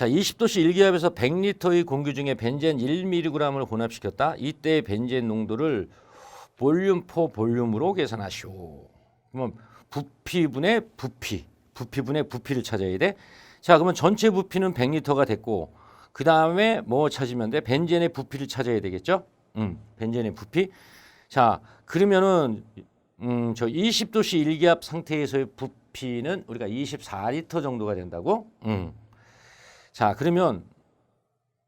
자, 20도씨 1기압에서 100리터의 공기 중에 벤젠 1mg을 혼합시켰다. 이때 벤젠 농도를 볼륨 포 볼륨으로 계산하시오. 그러면 부피분의 부피, 부피분의 부피를 찾아야 돼. 자, 그러면 전체 부피는 100리터가 됐고 그 다음에 뭐 찾으면 돼? 벤젠의 부피를 찾아야 되겠죠? 음, 벤젠의 부피. 자, 그러면은 음, 저 20도씨 1기압 상태에서의 부피는 우리가 24리터 정도가 된다고? 음. 자, 그러면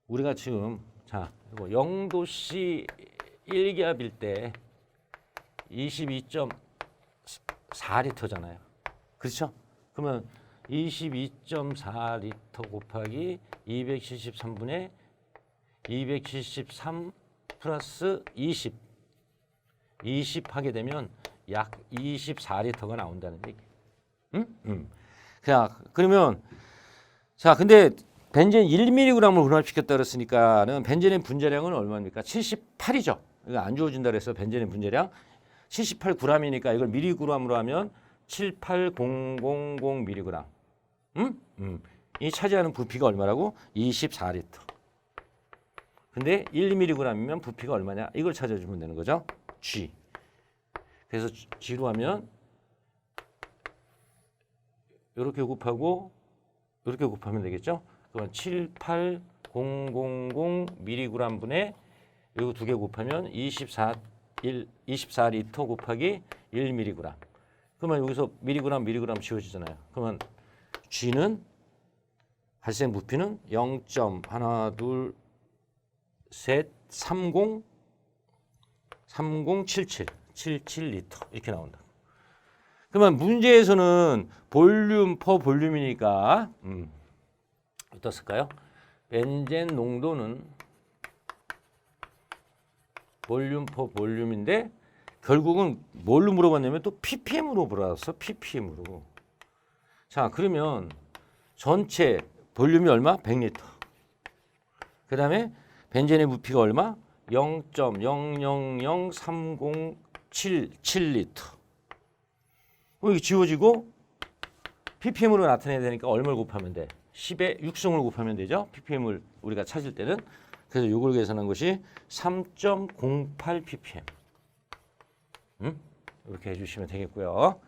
우리가 지금 자, 이거 0도씨 1기압일 때 22.4리터잖아요. 그렇죠? 그러면 22.4리터 곱하기 273분의 273 플러스 20 20 하게 되면 약 24리터가 나온다는 얘기. 응? 응. 자, 그러면 자, 근데 벤젠 1mg을 혼합시켰다 그랬으니까는 벤젠의 분자량은 얼마입니까? 78이죠. 이거 안 주어진다 그래서 벤젠의 분자량 78g이니까 이걸 미리그램으로 하면 78000 미리그램. 음? 음. 이 차지하는 부피가 얼마라고? 24리터. 근데 1mg이면 부피가 얼마냐? 이걸 찾아주면 되는 거죠. G. 그래서 G로 하면 이렇게 곱하고 이렇게 곱하면 되겠죠? 그러면 78000 mg 분의 이거 두 개 곱하면 24 1 24 리터 곱하기 1mg. 그러면 여기서 미리그램 미리그램 지워지잖아요. 그러면 G는 발생 부피는 0. 하나 둘 셋, 30, 3077, 77 리터 이렇게 나온다. 그러면 문제에서는 볼륨 퍼 볼륨이니까 음, 어떻을까요? 벤젠 농도는 볼륨 퍼 볼륨인데 결국은 뭘로 물어봤냐면 또 ppm으로 물어봤어. ppm으로. 자, 그러면 전체 볼륨이 얼마? 100리터. 그다음에 벤젠의 부피가 얼마? 0.000307리터. 어, 이게 지워지고 ppm으로 나타내야 되니까 얼마를 곱하면 돼? 10에 6승을 곱하면 되죠. ppm을 우리가 찾을 때는 그래서 이걸 계산한 것이 3.08 ppm. 음? 이렇게 해주시면 되겠고요.